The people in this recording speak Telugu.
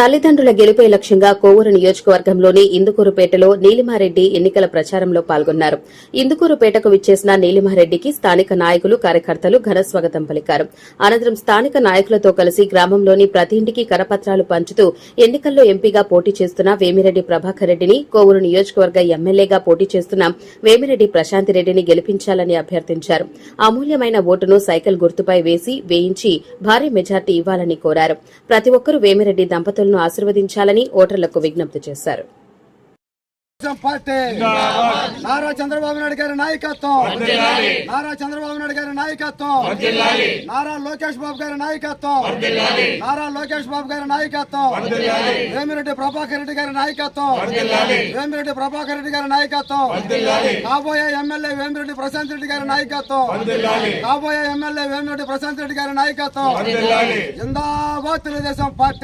తల్లిదండ్రుల గెలుపే లక్ష్యంగా కోవూరు నియోజకవర్గంలోని ఇందుకూరుపేటలో నీలిమారెడ్డి ఎన్నికల ప్రచారంలో పాల్గొన్నారు. ఇందుకూరుపేటకు విచ్చేసిన నీలిమారెడ్డికి స్థానిక నాయకులు కార్యకర్తలు ఘన స్వాగతం పలికారు. అనంతరం స్థానిక నాయకులతో కలిసి గ్రామంలోని ప్రతి ఇంటికి కరపత్రాలు పంచుతూ ఎన్నికల్లో ఎంపీగా పోటీ చేస్తున్న వేమిరెడ్డి ప్రభాకర్ రెడ్డిని కోవూరు నియోజకవర్గ ఎమ్మెల్యేగా పోటీ చేస్తున్న వేమిరెడ్డి ప్రశాంతిరెడ్డిని గెలిపించాలని అభ్యర్థించారు. అమూల్యమైన ఓటును సైకిల్ గుర్తుపై వేసి వేయించి భారీ మెజార్టీ ఇవ్వాలని కోరారు. ప్రతి ఒక్కరూ వేమిరెడ్డి దంపతులు దంపతులను ఆశీర్వదించాలని ఓటర్లకు విజ్ఞప్తి చేశారు. పార్టీ నారా చంద్రబాబు నాయుడు గారి నాయకత్వం. నారా చంద్రబాబు నాయుడు గారి నాయకత్వం. నారా లోకేష్ బాబు గారి నాయకత్వం. నారా లోకేష్ బాబు గారి నాయకత్వం. వేమిరెడ్డి ప్రభాకర్ రెడ్డి గారి నాయకత్వం. వేమిరెడ్డి ప్రభాకర్ రెడ్డి గారి నాయకత్వం. కాబోయే ఎమ్మెల్యే వేమిరెడ్డి ప్రశాంత్ రెడ్డి గారి నాయకత్వం. కాబోయే ఎమ్మెల్యే వేమిరెడ్డి ప్రశాంత్ రెడ్డి గారి నాయకత్వం. జిందాబాద్ తెలుగుదేశం పార్టీ.